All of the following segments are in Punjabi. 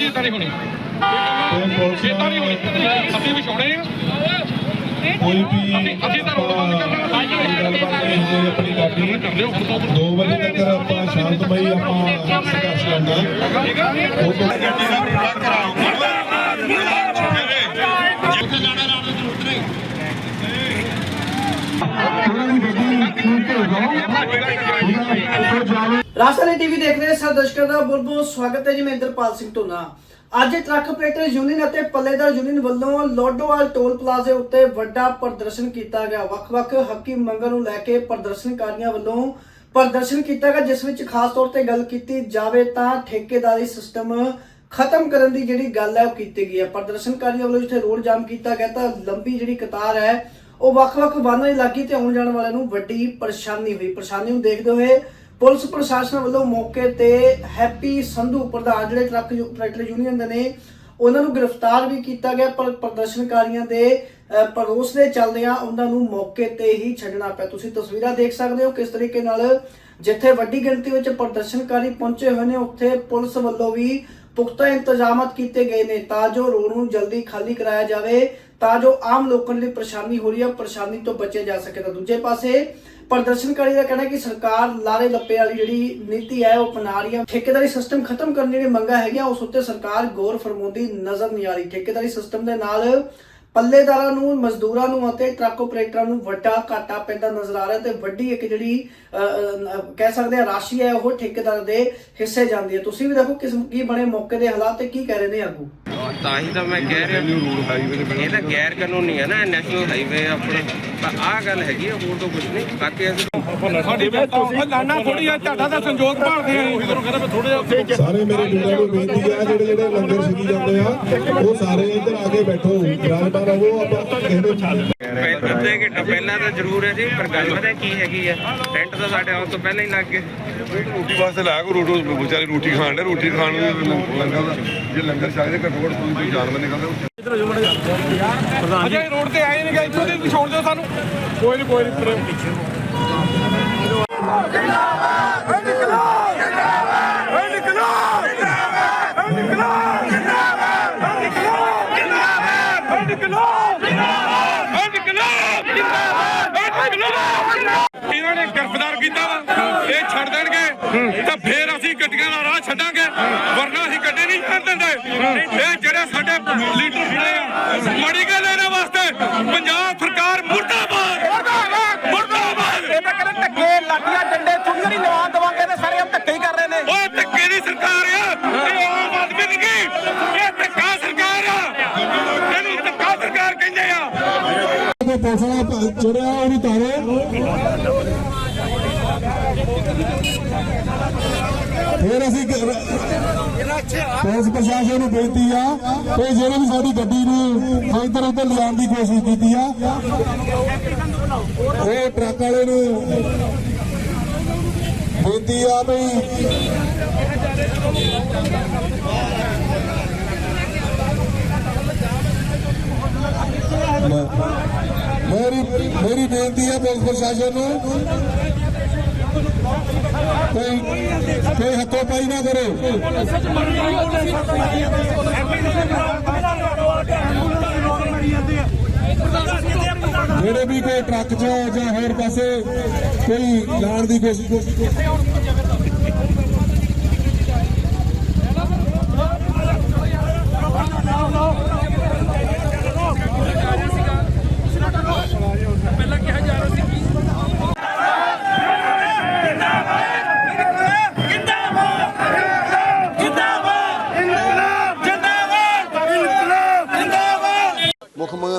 ਜੀ ਇਦਾਂ ਨਹੀਂ ਹੋਣੀ ਤੇ ਇਦਾਂ ਨਹੀਂ ਹੋਣੀ ਅਸੀਂ ਵਿਛਾਉਣੇ ਆ ਕੋਈ ਵੀ ਅਸੀਂ ਤਾਂ ਰੋਡ ਬੰਦ ਕਰਨਾ ਨਹੀਂ ਆਪਣੀ ਗਾਡੀ ਤੋਂ 2 ਵਜੇ ਤੱਕ ਆਪਾਂ ਸ਼ਾਂਤਮਈ ਆਪਾਂ ਸੰਘਰਸ਼ ਲੜਨਾ ਠੀਕ ਆ ਉਹ ਤੋਂ ਰਾਜਸਥਾਨੀ ਟੀਵੀ ਦੇਖ ਰਹੇ ਸਾਰੇ ਦਰਸ਼ਕਾਂ ਦਾ ਬਹੁਤ ਬਹੁਤ ਸਵਾਗਤ ਹੈ ਜੀ ਮੈਂ ਇੰਦਰਪਾਲ ਸਿੰਘ ਧੋਨਾ। ਅੱਜ ਟਰੱਕ ਆਪਰੇਟਰ ਯੂਨੀਅਨ ਅਤੇ ਪੱਲੇਦਾਰ ਯੂਨੀਅਨ ਵੱਲੋਂ ਲੋਡੋਵਾਲ ਟੋਲ ਪਲਾਜ਼ੇ ਉੱਤੇ ਵੱਡਾ ਪ੍ਰਦਰਸ਼ਨ ਕੀਤਾ ਗਿਆ। ਵੱਖ-ਵੱਖ ਹੱਕੀ ਮੰਗਾਂ ਨੂੰ ਲੈ ਕੇ ਪ੍ਰਦਰਸ਼ਨਕਾਰੀਆਂ ਵੱਲੋਂ ਪ੍ਰਦਰਸ਼ਨ ਕੀਤਾ ਗਿਆ, ਜਿਸ ਵਿੱਚ ਖਾਸ ਤੌਰ ਤੇ ਗੱਲ ਕੀਤੀ ਜਾਵੇ ਤਾਂ ਠੇਕੇਦਾਰੀ ਸਿਸਟਮ ਖਤਮ ਕਰਨ ਦੀ ਜਿਹੜੀ ਗੱਲ ਹੈ ਉਹ ਕੀਤੀ ਗਈ ਹੈ। ਪ੍ਰਦਰਸ਼ਨਕਾਰੀਆਂ ਵੱਲੋਂ ਜਿੱਥੇ ਰੋਡ ਜਾਮ ਕੀਤਾ ਗਿਆ ਤਾਂ ਲੰਬੀ ਜਿਹੜੀ ਕਤਾਰ ਹੈ, ਉਹ ਵੱਖ-ਵੱਖ ਵਾਹਨਾਂ ਦੀ ਲੱਗੀ ਤੇ ਆਉਣ ਜਾਣ ਵਾਲਿਆਂ ਨੂੰ ਵੱਡੀ ਪਰੇਸ਼ਾਨੀ ਹੋਈ। ਪਰੇਸ਼ਾਨੀ ਨੂੰ ਦੇਖਦੇ ਹੋਏ ਪੁਲਿਸ ਪ੍ਰਸ਼ਾਸਨ ਵੱਲੋਂ ਮੌਕੇ ਤੇ ਹੈਪੀ ਸੰਧੂ ਪ੍ਰਧਾਨ ਜਿਹੜੇ ਟਰੱਕ ਯੂ- ਆਪਰੇਟਰ ਯੂਨੀਅਨ ਦੇ ਨੇ, ਉਹਨਾਂ ਨੂੰ ਗ੍ਰਿਫਤਾਰ ਵੀ ਕੀਤਾ ਗਿਆ, ਪਰ ਪ੍ਰਦਰਸ਼ਨਕਾਰੀਆਂ ਦੇ ਪਰੋਸ ਦੇ ਚੱਲਦਿਆਂ ਉਹਨਾਂ ਨੂੰ ਮੌਕੇ ਤੇ ਹੀ ਛੱਡਣਾ ਪਿਆ। ਤੁਸੀਂ ਤਸਵੀਰਾਂ ਦੇਖ ਸਕਦੇ ਹੋ ਕਿਸ ਤਰੀਕੇ ਨਾਲ ਜਿੱਥੇ ਵੱਡੀ ਗਿਣਤੀ ਵਿੱਚ ਪ੍ਰਦਰਸ਼ਨਕਾਰੀ ਪਹੁੰਚੇ ਹੋਏ ਨੇ, ਉੱਥੇ ਪੁਲਿਸ ਵੱਲੋਂ ਵੀ ਪੁਖਤਾ ਇੰਤਜ਼ਾਮਤ ਕੀਤੇ ਗਏ ਨੇ ਤਾਂ ਜੋ ਰੋਡ ਨੂੰ ਜਲਦੀ ਖਾਲੀ ਕਰਾਇਆ ਜਾਵੇ, ਤਾਂ ਜੋ ਆਮ ਲੋਕਾਂ ਦੀ ਪਰੇਸ਼ਾਨੀ ਹੋ ਰਹੀ ਹੈ ਪਰੇਸ਼ਾਨੀ ਤੋਂ ਬਚਿਆ ਜਾ ਸਕੇ। ਤਾਂ ਦੂਜੇ ਪਾਸੇ ਪ੍ਰਦਰਸ਼ਨਕਾਰੀ ਦਾ ਕਹਿਣਾ ਕਿ ਸਰਕਾਰ ਲਾਰੇ ਲੱਪੇ ਵਾਲੀ ਜਿਹੜੀ ਨੀਤੀ ਹੈ ਉਹ ਅਪਣਾ ਰਹੀ ਹੈ। ਠੇਕੇਦਾਰੀ ਸਿਸਟਮ ਖਤਮ ਕਰਨ ਦੀ ਮੰਗਾਂ ਹੈਗੀਆਂ ਉਸ ਉੱਤੇ ਸਰਕਾਰ ਗੌਰ ਫਰਮਾਉਂਦੀ ਨਜ਼ਰ ਨਹੀਂ ਆ ਰਹੀ। ਠੇਕੇਦਾਰੀ ਸਿਸਟਮ ਦੇ ਨਾਲ ਪੱਲੇਦਾਰਾਂ ਨੂੰ ਮਜ਼ਦੂਰਾਂ ਨੂੰ ਅਤੇ ਟਰੱਕ ਆਪਰੇਟਰਾਂ ਨੂੰ ਵੱਡਾ ਘਾਟਾ ਪੈਂਦਾ ਨਜ਼ਰ ਆ ਰਿਹਾ ਤੇ ਵੱਡੀ ਇੱਕ ਜਿਹੜੀ ਕਹਿ ਸਕਦੇ ਆ ਰਾਸ਼ੀ ਹੈ ਉਹ ਠੇਕੇਦਾਰ ਦੇ ਹਿੱਸੇ ਜਾਂਦੀ ਹੈ। ਤੁਸੀਂ ਵੀ ਦੇਖੋ ਕਿਸ ਕੀ ਬਣੇ ਮੌਕੇ ਦੇ ਹਾਲਾਤ ਤੇ ਕੀ ਕਹਿ ਰਹੇ ਨੇ ਆਗੂ? ਤਾਂ ਹੀ ਤਾਂ ਮੈਂ ਕਹਿ ਰਿਹਾ। ਇਹ ਤਾਂ ਗੈਰ ਕਾਨੂੰਨੀ ਹੈ ਨਾ ਨੈਸ਼ਨਲ ਹਾਈਵੇ ਆਪਣਾ। ਤਾਂ ਆਹ ਗੱਲ ਹੈਗੀ ਆ ਹੋਰ ਤਾਂ ਕੁਝ ਨਹੀਂ। ਬਾਕੀ ਅਸੀਂ ਸਾਡੀ ਲਾਣਾ ਥੋੜੀ ਆ ਤੁਹਾਡਾ ਤਾਂ ਸੰਜੋਗ ਭਾਲਦੇ ਆ। ਉਹੀ ਤੁਹਾਨੂੰ ਕਹਿੰਦਾ ਥੋੜੇ ਜਿਹਾ ਸਾਰੇ ਮੇਰੇ ਵੀਰਾਂ ਨੂੰ ਬੇਨਤੀ ਹੈ ਜਿਹੜੇ ਜਿਹੜੇ ਲੰਗਰ ਛਕੀ ਜਾਂਦੇ ਆ ਉਹ ਸਾਰੇ ਇੱਧਰ ਆ ਕੇ ਬੈਠੋ। ਰਾਜਪਾਲ ਰਹੋ ਆਪਾਂ ਕਿਸੇ ਦੇ ਪਹਿਲਾਂ ਅੱਧੇ ਘੰਟਾ ਪਹਿਲਾਂ ਤਾਂ ਜ਼ਰੂਰ ਹੈ ਜੀ ਪਰ ਗੱਲ ਪਤਾ ਕੀ ਹੈਗੀ ਆ? ਟੈਂਟ ਤਾਂ ਸਾਡੇ ਆਉਣ ਤੋਂ ਪਹਿਲਾਂ ਹੀ ਲੱਗ ਗਏ। ਰੋਟੀ ਵਾਸਤੇ ਲਾਇਆ ਕੋ ਰੋਟੀ ਵਿਚਾਰੇ ਰੋਟੀ ਖਾਣ ਦੇ ਰੋਟੀ ਖਾਣ ਨੂੰ ਲੰਗਰ ਦਾ ਜੇ ਲੰਗਰ ਛਕਦੇ ਘੱਟੋ ਘੱਟ ਕੋਈ ਜਾਨਵਰ ਨਿਕਲਦਾ ਅਜੇ ਰੋਡ ਤੇ ਆਏ ਨਹੀਂ ਗਏ ਇੱਥੋਂ ਦੀ ਵਿਛਾਉਣ ਦਿਓ ਸਾਨੂੰ ਕੋਈ ਨਹੀਂ ਕੋਈ ਨਹੀਂ ਇਹਨਾਂ ਨੇ ਗ੍ਰਿਫਤਾਰ ਕੀਤਾ ਵਾ, ਇਹ ਛੱਡ ਦੇਣਗੇ, ਤਾਂ ਫੇਰ ਅਸੀਂ ਗੱਡੀਆਂ ਦਾ ਰਾਹ ਛੱਡਾਂਗੇ, ਵਰਨਾ ਅਸੀਂ ਗੱਡੀ ਨਹੀਂ ਛੱਡ ਦਿੰਦੇ। ਇਹ ਜਿਹੜੇ ਸਾਡੇ ਲੀਡਰ ਖੜੇ ਆ, ਮੜੀ ਗੱਲ ਇਹਨਾਂ ਵਾਸਤੇ, ਪੰਜਾਬ ਸਰਕਾਰ ਮੁਰਦਾਬਾਦ ਮੁਰਦਾਬਾਦ ਇਹ ਤਾਂ ਕਹਿੰਦੇ ਧੱਕੇ ਲਾਠੀਆਂ ਡੰਡੇ ਚੁੰਨੀਆਂ ਨਹੀਂ ਲਵਾ ਦਵਾਂਗੇ ਤੇ ਸਾਰੇ ਹਮ ਧੱਕੇ ਹੀ ਕਰ ਰਹੇ ਨੇ ਓਏ ਧੱਕੇ ਦੀ ਸਰਕਾਰ ਆ ਇਹ ਆਮ ਆਦਮੀ ਦੀ ਨਹੀਂ ਇਹ ਧੱਕਾ ਸਰਕਾਰ ਆ ਇਹਨੂੰ ਧੱਕਾ ਸਰਕਾਰ ਕਹਿੰਦੇ ਆ ਤੇ ਪੁਲਿਸ ਵਾਲਾ ਚੜਿਆ ਉਹਨੂੰ ਤਾਰੋ। ਫਿਰ ਅਸੀਂ ਪੁਲਿਸ ਪ੍ਰਸ਼ਾਸਨ ਨੂੰ ਬੇਨਤੀ ਆ ਕਿ ਜਿਹੜੇ ਵੀ ਸਾਡੀ ਗੱਡੀ ਨੂੰ ਇੱਧਰ ਉੱਧਰ ਲਿਜਾਣ ਦੀ ਕੋਸ਼ਿਸ਼ ਕੀਤੀ ਆ ਉਹ ਟਰੱਕ ਵਾਲੇ ਨੂੰ ਬੇਨਤੀ ਆ ਵੀ ਮੇਰੀ ਮੇਰੀ ਬੇਨਤੀ ਹੈ ਪੁਲਿਸ ਪ੍ਰਸ਼ਾਸਨ ਨੂੰ ਕੋਈ ਕੋਈ ਹੱਥੋਂ ਪਾਈ ਨਾ ਕਰੋ। ਜਿਹੜੇ ਵੀ ਕੋਈ ਟਰੱਕ 'ਚ ਜਾਂ ਹੋਰ ਪਾਸੇ ਕੋਈ ਲਾਣ ਦੀ ਕੋਸ਼ਿਸ਼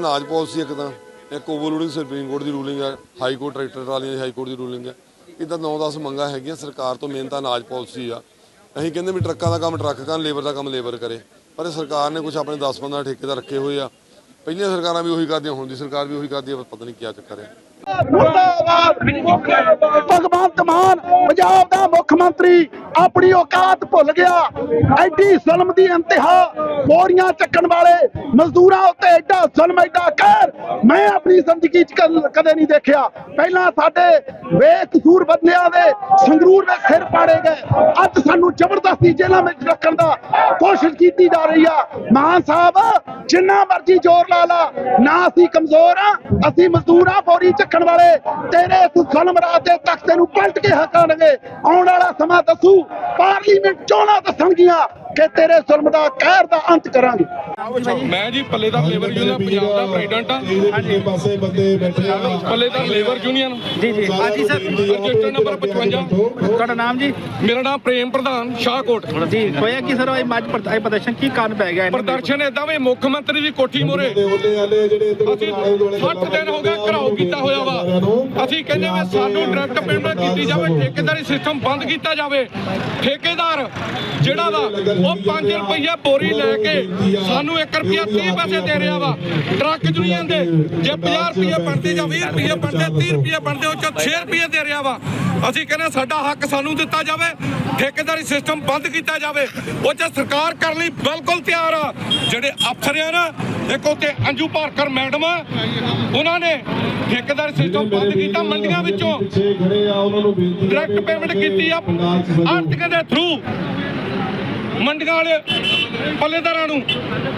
ਮੁੱਖ ਮੰਗ ਅਨਾਜ ਪਾਲਿਸੀ ਇੱਕ ਤਾਂ। ਇੱਕ ਓਵਰਲੋਡਿੰਗ ਸੁਪਰੀਮ ਕੋਰਟ ਦੀ ਰੂਲਿੰਗ ਹੈ ਹਾਈ ਕੋਰਟ ਟਰੈਕਟਰ ਟਰਾਲੀਆਂ ਦੀ ਹਾਈ ਕੋਰਟ ਦੀ ਰੂਲਿੰਗ ਹੈ ਇਦਾਂ 9-10 ਮੰਗਾਂ ਹੈਗੀਆਂ, ਸਰਕਾਰ ਤੋਂ ਮੇਨ ਤਾਂ ਅਨਾਜ ਪਾਲਿਸੀ ਆ। ਅਸੀਂ ਕਹਿੰਦੇ ਵੀ ਟਰੱਕਾਂ ਦਾ ਕੰਮ ਟਰੱਕ ਕਰਨ, ਲੇਬਰ ਦਾ ਕੰਮ ਲੇਬਰ ਕਰੇ। ਪਰ ਸਰਕਾਰ ਨੇ ਕੁਝ ਆਪਣੇ 10-15 ਠੇਕੇਦਾਰ ਰੱਖੇ ਹੋਏ ਆ। ਪਹਿਲੀਆਂ ਸਰਕਾਰਾਂ ਵੀ ਉਹੀ ਕਰਦੀਆਂ, ਹੁਣ ਦੀ ਸਰਕਾਰ ਵੀ ਉਹੀ ਕਰਦੀ ਆ ਪਤਾ ਨਹੀਂ ਕੀ ਚੱਕਰ ਹੈ ਭਗਵੰਤ ਮਾਨ, ਪੰਜਾਬ ਦਾ ਮੁੱਖ ਮੰਤਰੀ, ਆਪਣੀ ਔਕਾਤ ਭੁੱਲ ਗਿਆ। ਐਡੀ ਜ਼ੁਲਮ ਦੀ ਇੰਤਹਾ ਬੋਰੀਆਂ ਚੱਕਣ ਵਾਲੇ ਮਜ਼ਦੂਰਾਂ ਉੱਤੇ ਐਡਾ ਜ਼ੁਲਮ, ਐਡਾ ਕਹਿਰ ਮੈਂ ਆਪਣੀ ਜ਼ਿੰਦਗੀ 'ਚ ਕਦੇ ਨਹੀਂ ਦੇਖਿਆ। ਪਹਿਲਾਂ ਸਾਡੇ ਬੇਕਸੂਰ ਬੰਦਿਆਂ ਦੇ ਸੰਗਰੂਰ ਵਿੱਚ ਸਿਰ ਪਾੜੇ ਗਏ। ਅੱਜ ਸਾਨੂੰ ਜ਼ਬਰਦਸਤੀ ਜੇਲ੍ਹਾਂ ਵਿੱਚ ਰੱਖਣ ਦਾ ਕੋਸ਼ਿਸ਼ ਕੀਤੀ ਜਾ ਰਹੀ ਆ। ਮਾਨ ਸਾਹਿਬ, ਜਿੰਨਾ ਮਰਜ਼ੀ ਜ਼ੋਰ ਲਾ ਲਾ, ਨਾ ਅਸੀਂ ਕਮਜ਼ੋਰ ਆ, ਅਸੀਂ ਮਜ਼ਦੂਰ ਆ ਬੋਰੀ ਚੱਕਣ ਵਾਲੇ ਤੇਰੇ ਇਸ ਜ਼ੁਲਮ ਰਾਤ ਦੇ ਤਖਤੇ ਨੂੰ ਪਲਟ ਕੇ ਹਕਾਣਗੇ ਆਉਣ ਵਾਲਾ ਸਮਾਂ ਦੱਸੂ, ਪਾਰਲੀਮੈਂਟ ਚੋਣਾਂ ਦੱਸਣਗੀਆਂ। ਕਿ ਤੇਰੇ ਜ਼ੁਲਮ ਦਾ ਕਹਿਰ ਦਾ ਅੰਤ ਕਰਾਂਗੇ। ਮੈਂ ਜੀ ਪੱਲੇ ਦਾ ਲੇਬਰ ਯੂਨੀਅਨ ਪੰਜਾਬ ਦਾ ਪ੍ਰੈਜ਼ੀਡੈਂਟ ਆ ਹਾਂਜੀ। ਪਾਸੇ ਬੰਦੇ ਬੈਠੇ ਆ ਪੱਲੇ ਦਾ ਲੇਬਰ ਯੂਨੀਅਨ ਜੀ ਜੀ। ਹਾਂਜੀ ਸਰ। ਰਜਿਸਟਰ ਨੰਬਰ 55 ਤੁਹਾਡਾ ਨਾਮ ਜੀ? ਮੇਰਾ ਨਾਮ ਪ੍ਰੇਮ ਪ੍ਰਧਾਨ ਸ਼ਾਹਕੋਟ ਜੀ ਹੋਇਆ ਕੀ ਸਰ? ਇਹ ਮੱਝ ਪ੍ਰਦਰਸ਼ਨ ਕੀ ਕਾਰਨ ਪੈ ਗਿਆ? ਪ੍ਰਦਰਸ਼ਨ ਇਦਾਂ ਵੀ ਮੁੱਖ ਮੰਤਰੀ ਦੀ ਕੋਠੀ ਮੋਰੇ। ਅਸੀਂ ਆਲੇ ਦੁਆਲੇ 60 ਦਿਨ ਹੋ ਗਏ ਘਰਾਓ ਕੀਤਾ ਹੋਇਆ ਵਾ। ਅਸੀਂ ਕਹਿੰਦੇ ਵੀ ਸਾਨੂੰ ਡਾਇਰੈਕਟ ਪੇਮੈਂਟ ਕੀਤੀ ਜਾਵੇ ਠੇਕੇਦਾਰੀ ਸਿਸਟਮ ਬੰਦ ਕੀਤਾ ਜਾਵੇ। ਠੇਕੇਦਾਰ ਜਿਹੜਾ ਵਾ ਉਹ 5 ਰੁਪਏ ਬੋਰੀ ਲੈ ਕੇ ਸਾਨੂੰ 1 ਰੁਪਿਆ 30 ਪੈਸੇ ਦੇ ਰਿਹਾ ਵਾ। ਟਰੱਕ ਯੂਨੀਅਨ ਦੇ ਜੇ 50 ਰੁਪਏ ਬਣਦੇ ਜਾਂ 20 ਰੁਪਏ ਬਣਦੇ 30 ਰੁਪਏ ਬਣਦੇ ਉਹ ਚ 6 ਰੁਪਏ ਦੇ ਰਿਹਾ ਵਾ। ਅਸੀਂ ਕਹਿੰਦੇ ਸਾਡਾ ਹੱਕ ਸਾਨੂੰ ਦਿੱਤਾ ਜਾਵੇ ਠੇਕੇਦਾਰੀ ਸਿਸਟਮ ਬੰਦ ਕੀਤਾ ਜਾਵੇ। ਉਹ ਚ ਸਰਕਾਰ ਕਰਨ ਲਈ ਬਿਲਕੁਲ ਤਿਆਰ ਆ। ਜਿਹੜੇ ਅਫਸਰ ਆ ਨਾ ਇੱਕ ਉੱਤੇ ਅੰਜੂ ਭਾਰਕਰ ਮੈਡਮ ਆ ਉਹਨਾਂ ਨੇ ਠੇਕੇਦਾਰੀ ਸਿਸਟਮ ਬੰਦ ਕੀਤਾ ਮੰਡੀਆਂ ਵਿੱਚੋਂ। ਡਾਇਰੈਕਟ ਪੇਮੈਂਟ ਕੀਤੀ ਆ। ਆਰਥਿਕ ਦੇ ਥਰੂ ਮੰਡੀਆਂ ਵਾਲੇ, ਪੱਲੇਦਾਰਾਂ ਨੂੰ।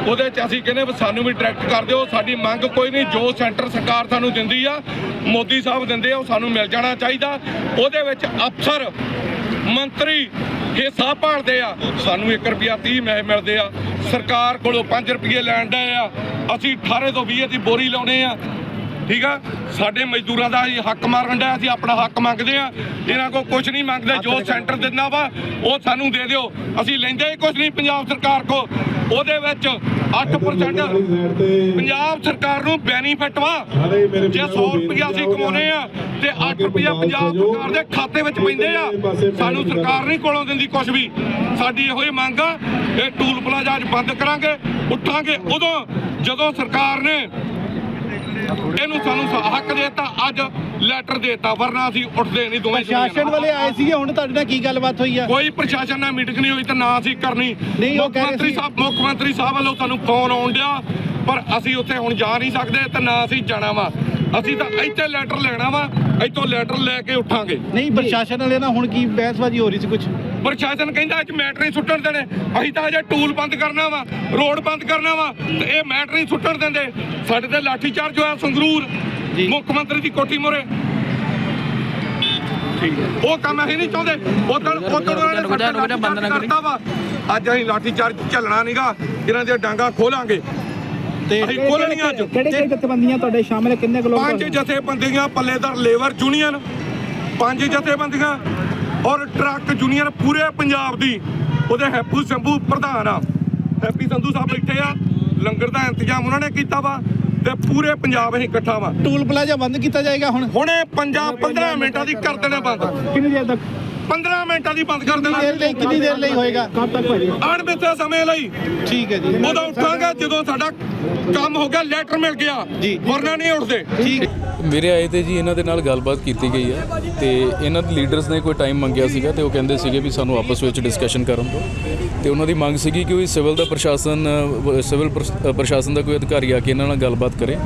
ਉਹਦੇ ਚ ਅਸੀਂ ਕਹਿੰਦੇ ਵੀ ਸਾਨੂੰ ਵੀ ਡਾਇਰੈਕਟ ਕਰ ਦਿਓ, ਸਾਡੀ ਮੰਗ ਕੋਈ ਨਹੀਂ, ਜੋ ਸੈਂਟਰ ਸਰਕਾਰ ਸਾਨੂੰ ਦਿੰਦੀ ਆ, ਮੋਦੀ ਸਾਹਿਬ ਦਿੰਦੇ ਆ, ਉਹ ਸਾਨੂੰ ਮਿਲ ਜਾਣਾ ਚਾਹੀਦਾ। ਉਹਦੇ ਵਿੱਚ ਅਫਸਰ, ਮੰਤਰੀ ਹਿੱਸਾ ਭਾਲਦੇ ਆ। ਸਾਨੂੰ 1 ਰੁਪਿਆ 30 ਮੈਂ ਮਿਲਦੇ ਆ। ਸਰਕਾਰ ਕੋਲੋਂ 5 ਰੁਪਏ ਲੈਣ ਦੇ ਆ। ਅਸੀਂ 18 ਤੋਂ 20 ਦੀ ਬੋਰੀ ਲਾਉਣੇ ਆ। ਠੀਕ ਆ? ਸਾਡੇ ਮਜ਼ਦੂਰਾਂ ਦਾ ਅਸੀਂ ਹੱਕ ਮਾਰਨ ਦਾ ਅਸੀਂ ਆਪਣਾ ਹੱਕ ਮੰਗਦੇ ਆ। ਇਹਨਾਂ ਕੋਲ ਕੁਝ ਨਹੀਂ ਮੰਗਦੇ ਜੋ ਸੈਂਟਰ ਦਿੰਦਾ ਵਾ ਉਹ ਸਾਨੂੰ ਦੇ ਦਿਓ। ਅਸੀਂ ਲੈਂਦੇ ਹੀ ਕੁਝ ਨਹੀਂ ਪੰਜਾਬ ਸਰਕਾਰ ਕੋ ਉਹਦੇ ਵਿੱਚ 8% ਪੰਜਾਬ ਸਰਕਾਰ ਨੂੰ ਬੈਨੀਫਿਟ ਵਾ। ਜੇ 100 ਰੁਪਇਆ ਅਸੀਂ ਕਮਾਉਨੇ ਆ ਤੇ 8 ਰੁਪਇਆ ਪੰਜਾਬ ਸਰਕਾਰ ਦੇ ਖਾਤੇ ਵਿੱਚ ਪੈਂਦੇ ਆ। ਸਾਨੂੰ ਸਰਕਾਰ ਨਹੀਂ ਕੋਲੋਂ ਦਿੰਦੀ ਕੁਝ ਵੀ। ਸਾਡੀ ਇਹੋ ਹੀ ਮੰਗ ਆ ਇਹ ਟੂਲ ਪਲਾਜ਼ਾ ਅੱਜ ਬੰਦ ਕਰਾਂਗੇ ਉੱਠਾਂਗੇ। ਉਦੋਂ ਜਦੋਂ ਸਰਕਾਰ ਨੇ ਇਹਨੂੰ ਸਾਨੂੰ ਸ- ਹੱਕ ਦੇਤਾ ਅੱਜ ਲੈਟਰ ਦੇਤਾ ਵਰਨਾ ਅਸੀਂ ਉੱਠਦੇ ਨਹੀਂ ਦੋਵੇਂ ਪ੍ਰਸ਼ਾਸਨ ਵਾਲੇ ਆਏ ਸੀਗੇ ਹੁਣ ਤੁਹਾਡੇ ਨਾਲ ਕੀ ਗੱਲਬਾਤ ਹੋਈ ਆ? ਕੋਈ ਪ੍ਰਸ਼ਾਸਨ ਨਾਲ ਮੀਟਿੰਗ ਨਹੀਂ ਹੋਈ ਤੇ ਨਾ ਅਸੀਂ ਕਰਨੀ। ਮੁੱਖ ਮੰਤਰੀ ਸੀ- ਸਾਹਿਬ ਮੁੱਖ ਮੰਤਰੀ ਸਾਹਿਬ ਵੱਲੋਂ ਸਾਨੂੰ ਫੋਨ ਆਉਣ ਡਿਆ ਪਰ ਅਸੀਂ ਉੱਥੇ ਹੁਣ ਜਾ ਨਹੀਂ ਸਕਦੇ ਤੇ ਨਾ ਅਸੀਂ ਜਾਣਾ ਵਾ। ਅਸੀਂ ਤਾਂ ਇੱਥੇ ਲੈਟਰ ਲੈਣਾ ਵਾ। ਇੱਥੋਂ ਲੈਟਰ ਲੈ ਕੇ ਉੱਠਾਂਗੇ। ਨਹੀਂ ਪ੍ਰਸ਼ਾਸਨ ਵਾਲੇ ਨਾਲ ਹੁਣ ਕੀ ਬਹਿਸਬਾਜ਼ੀ ਹੋ ਰਹੀ ਸੀ ਕੁਝ ਪ੍ਰਸ਼ਾਸਨ ਕਹਿੰਦਾ ਅੱਜ ਮੈਟਰ ਨਹੀਂ ਸੁੱਟਣ ਦੇਣੇ। ਅਸੀਂ ਤਾਂ ਅਜੇ ਟੂਲ ਬੰਦ ਕਰਨਾ ਵਾ ਰੋਡ ਬੰਦ ਕਰਨਾ ਵਾ ਤੇ ਇਹ ਮੈਟਰ ਨਹੀਂ ਸੁੱਟਣ ਦਿੰਦੇ। ਸਾਡੇ ਤੇ ਲਾਠੀ ਚਾਰਜ ਹੋਇਆ ਸੰਗਰੂਰ। ਮੁੱਖ ਮੰਤਰੀ ਦੀ ਕੋਠੀ ਮੋਰੇ। ਠੀਕ ਹੈ। ਉਹ ਕੰਮ ਅਸੀਂ ਨਹੀਂ ਚਾਹੁੰਦੇ। ਉਦੋਂ ਉਦੋਂ ਉਹਨਾਂ ਨੇ ਸਾਡਾ ਲਾਠੀ ਬੰਦ ਨਾ ਕਰਤਾ ਵਾ। ਅੱਜ ਅਸੀਂ ਲਾਠੀ ਚਾਰਜ ਚੱਲਣਾ ਨਹੀਂਗਾ ਇਹਨਾਂ ਦੀਆਂ ਡਾਂਗਾ ਖੋਲਾਂਗੇ। ਤੇ ਅਸੀਂ ਖੋਲਣੀਆਂ ਅੱਜ। ਕਿਹੜੇ ਕਿਹੜੇ ਜਥੇਬੰਦੀਆਂ ਤੁਹਾਡੇ ਸ਼ਾਮਲ ਹੈ? ਕਿੰਨੇ ਕੁ ਲੋਕ ਪੰਜ ਜਥੇਬੰਦੀਆਂ ਪੱਲੇਦਾਰ ਲੇਬਰ ਯੂਨੀਅਨ ਪੰਜ ਜਥੇਬੰਦੀਆਂ ਔਰ ਟਰੱਕ ਯੂਨੀਅਨ ਪੂਰੇ ਪੰਜਾਬ ਦੀ। ਉਹਦੇ ਹੈਪੂ ਸੰਭੂ ਪ੍ਰਧਾਨ ਆ। ਹੈਪੀ ਸੰਧੂ ਸਾਹਿਬ ਬੈਠੇ ਆ। ਲੰਗਰ ਦਾ ਇੰਤਜ਼ਾਮ ਉਹਨਾਂ ਨੇ ਕੀਤਾ ਵਾ ਤੇ ਪੂਰੇ ਪੰਜਾਬ ਅਸੀਂ ਇਕੱਠਾ ਵਾ। ਟੂਲ ਪਲਾਜ਼ਾ ਬੰਦ ਕੀਤਾ ਜਾਏਗਾ ਹੁਣ? ਹੁਣੇ ਪੰਜਾਬ 15 ਮਿੰਟਾਂ ਦੀ ਕਰ ਦੇਣਾ ਬੰਦ। ਕਿੰਨੀ ਦੇਰ ਤੱਕ? 15 ਮਿੰਟਾਂ ਦੀ ਬੰਦ ਕਰ ਦੇਰ ਦੇਣਾ ਲਈ ਕਿੰਨੀ ਦੇਰ ਲਈ ਹੋਏਗਾ? ਕਦ ਤੱਕ ਭਾਜੀ? ਅਣਮਿੱਥੇ ਸਮੇਂ ਲਈ। ਠੀਕ ਹੈ ਜੀ। ਉਦੋਂ ਉੱਠਾਂਗੇ ਜਦੋਂ ਸਾਡਾ ਕੰਮ ਹੋ ਗਿਆ ਲੈਟਰ ਮਿਲ ਗਿਆ। ਜੀ। ਵਰਨਾ ਨਹੀਂ ਉੱਠਦੇ। ਠੀਕ। ਮੇਰੇ ਆਏ ਤੇ ਜੀ ਇਹਨਾਂ ਦੇ ਨਾਲ ਗੱਲਬਾਤ ਕੀਤੀ ਗਈ ਹੈ ਤੇ ਇਹਨਾਂ ਦੇ ਲੀਡਰਸ ਨੇ ਕੋਈ ਟਾਈਮ ਮੰਗਿਆ ਸੀਗਾ ਤੇ ਉਹ ਕਹਿੰਦੇ ਸੀਗੇ ਵੀ ਸਾਨੂੰ ਆਪਸ ਵਿੱਚ ਡਿਸਕਸ਼ਨ ਕਰਨ ਦਿਓ। ਤੇ ਉਹਨਾਂ ਦੀ ਮੰਗ ਸੀਗੀ ਕਿ ਉਹ ਸਿਵਲ ਦਾ ਪ੍ਰਸ਼ਾਸਨ ਸਿਵਲ ਪ੍ਰਸ਼ਾਸਨ ਦਾ ਕੋਈ ਅਧਿਕਾਰੀ ਆ ਕੇ ਇਹਨਾਂ ਨਾਲ ਗੱਲਬਾਤ ਕਰੇ।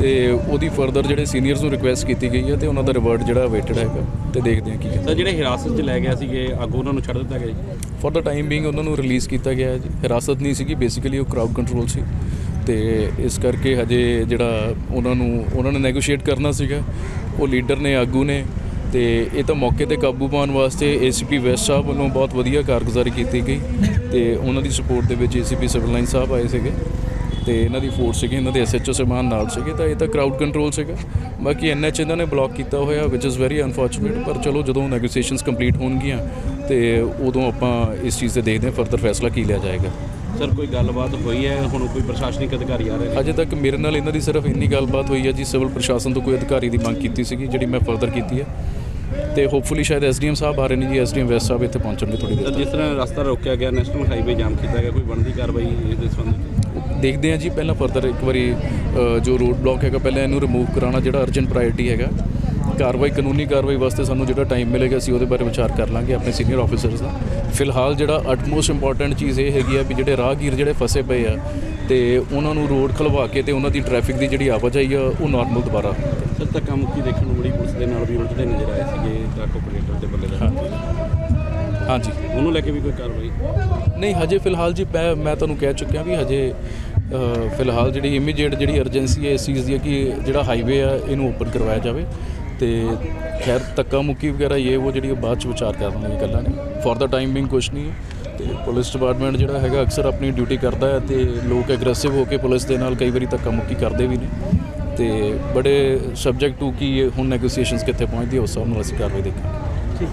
ਤੇ ਉਹਦੀ ਫਰਦਰ ਜਿਹੜੇ ਸੀਨੀਅਰਸ ਨੂੰ ਰਿਕੁਐਸਟ ਕੀਤੀ ਗਈ ਹੈ ਤੇ ਉਹਨਾਂ ਦਾ ਰਿਵਰਟ ਜਿਹੜਾ ਵੇਟਡ ਹੈਗਾ ਤੇ ਦੇਖਦੇ ਹਾਂ ਕੀ ਕਹਿੰਦੇ ਸਰ ਜਿਹੜੇ ਹਿਰਾਸਤ 'ਚ ਲੈ ਗਿਆ ਸੀਗੇ ਅੱਗੋਂ ਉਹਨਾਂ ਨੂੰ ਛੱਡ ਦਿੱਤਾ ਗਿਆ ਜੀ? ਫॉर ਦਾ ਟਾਈਮ ਬੀਇੰਗ ਉਹਨਾਂ ਨੂੰ ਰਿਲੀਜ਼ ਕੀਤਾ ਗਿਆ ਹੈ ਜੀ। ਹਿਰਾਸਤ ਨਹੀਂ ਸੀਗੀ ਬੇਸਿਕਲੀ ਉਹ ਕਰਾਊਡ ਕੰਟਰੋਲ ਸੀ। ਤੇ ਇਸ ਕਰਕੇ ਹਜੇ ਜਿਹੜਾ ਉਹਨਾਂ ਨੂੰ ਉਹਨਾਂ ਨੇ ਨੈਗੋਸ਼ੀਏਟ ਕਰਨਾ ਸੀਗਾ। ਉਹ ਲੀਡਰ ਨੇ ਆਗੂ ਨੇ। ਤੇ ਇਹ ਤਾਂ ਮੌਕੇ ਤੇ ਕਾਬੂ ਪਾਉਣ ਵਾਸਤੇ ਏਸੀਪੀ ਵੈਸਟ ਸਾਹਿਬ ਵੱਲੋਂ ਬਹੁਤ ਵਧੀਆ ਕਾਰਗੁਜ਼ਾਰੀ ਕੀਤੀ ਗਈ। ਤੇ ਉਹਨਾਂ ਦੀ ਸਪੋਰਟ ਦੇ ਵਿੱਚ ਏਸੀਪੀ ਸਿਵਲ ਲਾਈਨ ਸਾਹਿਬ ਆਏ ਸੀਗੇ। ਤੇ ਇਹਨਾਂ ਦੀ ਫੋਰਸ ਸੀਗੀ ਇਹਨਾਂ ਦੇ ਐਸਐਚਓ ਸਮਾਨ ਨਾਲ ਸੀਗੇ ਤਾਂ ਇਹ ਤਾਂ ਕਰਾਊਡ ਕੰਟਰੋਲ ਸੀਗਾ। ਬਾਕੀ ਐਨਐਚ ਇਹਨਾਂ ਨੇ ਬਲੌਕ ਕੀਤਾ ਹੋਇਆ ਵਿਚ ਇਜ਼ ਵੈਰੀ ਅਨਫੋਰਚੂਨੇਟ ਪਰ ਚਲੋ ਜਦੋਂ ਨੈਗੋਸੀਏਸ਼ਨਸ ਕੰਪਲੀਟ ਹੋਣਗੀਆਂ ਤੇ ਉਦੋਂ ਆਪਾਂ ਇਸ ਚੀਜ਼ ਤੇ ਦੇਖਦੇ ਹਾਂ ਫਰਦਰ ਫੈਸਲਾ ਕੀ ਲਿਆ ਜਾਏਗਾ। ਸਰ ਕੋਈ ਗੱਲਬਾਤ ਹੋਈ ਹੈ? ਹੁਣ ਕੋਈ ਪ੍ਰਸ਼ਾਸਨਿਕ ਅਧਿਕਾਰੀ ਆ ਰਹੇ ਨੇ? ਅਜੇ ਤੱਕ ਮੇਰੇ ਨਾਲ ਇਹਨਾਂ ਦੀ ਸਿਰਫ ਇੰਨੀ ਗੱਲਬਾਤ ਹੋਈ ਹੈ ਜੀ ਸਿਵਲ ਪ੍ਰਸ਼ਾਸਨ ਤੋਂ ਕੋਈ ਅਧਿਕਾਰੀ ਦੀ ਮੰਗ ਕੀਤੀ ਸੀਗੀ ਜਿਹੜੀ ਮੈਂ ਫਰਦਰ ਕੀਤੀ ਹੈ। ਤੇ ਹੋਪਫੁਲੀ ਸ਼ਾਇਦ ਐਸਡੀਐਮ ਸਾਹਿਬ ਆ ਰਹੇ ਨੇ ਜੀ ਐਸਡੀਐਮ ਵੈਸਟ ਸਾਹਿਬ ਇੱਥੇ ਪਹੁੰਚਣਗੇ ਥੋੜੀ ਦੇਰ ਜਿਸ ਤਰ੍ਹਾਂ ਰਸਤਾ ਰੋਕਿਆ ਗਿਆ ਨੈਸ਼ਨਲ ਹਾਈਵੇ ਜਾਮ ਕੀਤਾ ਗਿਆ ਕੋਈ ਬਣਦੀ ਕਾਰਵਾਈ ਇਸ ਦੇ ਸੰਬੰਧ? ਵਿੱਚ ਦੇਖਦੇ ਹਾਂ ਜੀ ਪਹਿਲਾਂ ਫਰਦਰ ਇੱਕ ਵਾਰੀ ਜੋ ਰੋਡ ਬਲੌਕ ਹੈਗਾ ਪਹਿਲਾਂ ਇਹਨੂੰ ਰਿਮੂਵ ਕਰਾਉਣਾ ਜਿਹੜਾ ਅਰਜੈਂਟ ਪ੍ਰਾਇੋਰਟੀ ਹੈਗਾ। ਕਾਰਵਾਈ ਕਾਨੂੰਨੀ ਕਾਰਵਾਈ ਵਾਸਤੇ ਸਾਨੂੰ ਜਿਹੜਾ ਟਾਈਮ ਮਿਲੇਗਾ ਅਸੀਂ ਉਹਦੇ ਬਾਰੇ ਵਿਚਾਰ ਕਰ ਲਾਂਗੇ ਆਪਣੇ ਸੀਨੀਅਰ ਆਫੀਸਰਸ ਨਾਲ ਫਿਲਹਾਲ ਜਿਹੜਾ ਅਟਮੋਸਟ ਇੰਪੋਰਟੈਂਟ ਚੀਜ਼ ਇਹ ਹੈਗੀ ਆ ਵੀ ਜਿਹੜੇ ਰਾਹਗੀਰ ਜਿਹੜੇ ਫਸੇ ਪਏ ਆ ਤੇ ਉਹਨਾਂ ਨੂੰ ਰੋਡ ਖਲਵਾ ਕੇ ਤੇ ਉਹਨਾਂ ਦੀ ਟ੍ਰੈਫਿਕ ਦੀ ਜਿਹੜੀ ਆਵਾਜਾਈ ਆ ਉਹ ਨਾਰਮਲ ਦੁਬਾਰਾ। ਸਰ ਧੱਕਾ ਮੁੱਕੀ ਦੇਖਣ ਨੂੰ ਬੜੀ ਪੁਲਿਸ ਦੇ ਨਾਲ ਵੀ ਉਲਝਦੇ ਨਜ਼ਰ ਆਏ ਸੀਗੇ ਟਰੱਕ ਆਪਰੇਟਰ ਤੇ ਬੱਲੇ ਦਾ। ਹਾਂਜੀ। ਉਹਨੂੰ ਲੈ ਕੇ ਵੀ ਕੋਈ ਕਾਰਵਾਈ? ਨਹੀਂ ਹਜੇ ਫਿਲਹਾਲ ਜੀ ਮੈਂ ਤੁਹਾਨੂੰ ਕਹਿ ਚੁੱਕਿਆ ਵੀ ਹਜੇ ਫਿਲਹਾਲ ਜਿਹੜੀ ਇਮੀਡੀਏਟ ਜਿਹੜੀ ਅਰਜੈਂਸੀ ਹੈ ਇਸ ਚੀਜ਼ ਦੀ ਹੈ ਕਿ ਜਿਹੜਾ ਹਾਈਵੇ ਆ, ਇਹਨੂੰ ਓਪਨ ਕਰਵਾਇਆ ਜਾਵੇ ਤੇ ਖੈਰ ਧੱਕਾ ਮੁੱਕੀ ਵਗੈਰਾ ਇਹ ਉਹ ਜਿਹੜੀ ਉਹ ਬਾਅਦ ਚ ਵਿਚਾਰ ਕਰਨ ਵਾਲੀਆਂ ਗੱਲਾਂ ਨੇ। ਫॉर ਦਾ ਟਾਈਮ ਬਿੰਗ ਕੁਛ ਨਹੀਂ ਹੈ ਤੇ ਪੁਲਿਸ ਡਿਪਾਰਟਮੈਂਟ ਜਿਹੜਾ ਹੈਗਾ ਅਕਸਰ ਆਪਣੀ ਡਿਊਟੀ ਕਰਦਾ ਹੈ ਤੇ ਲੋਕ ਐਗਰੈਸਿਵ ਹੋ ਕੇ ਪੁਲਿਸ ਦੇ ਨਾਲ ਕਈ ਵਾਰੀ ਧੱਕਾ ਮੁੱਕੀ ਕਰਦੇ ਵੀ ਨੇ ਤੇ ਬੜੇ ਸਬਜੈਕਟ ਟੂ ਕਿ ਹੁਣ ਨੈਗੋਸੀਏਸ਼ਨਸ ਕਿੱਥੇ ਪਹੁੰਚਦੀ ਉਸ ਹਿਸਾਬ ਨਾਲ ਅਸੀਂ ਕਾਰਵਾਈ ਦੇਖਾਂਗੇ।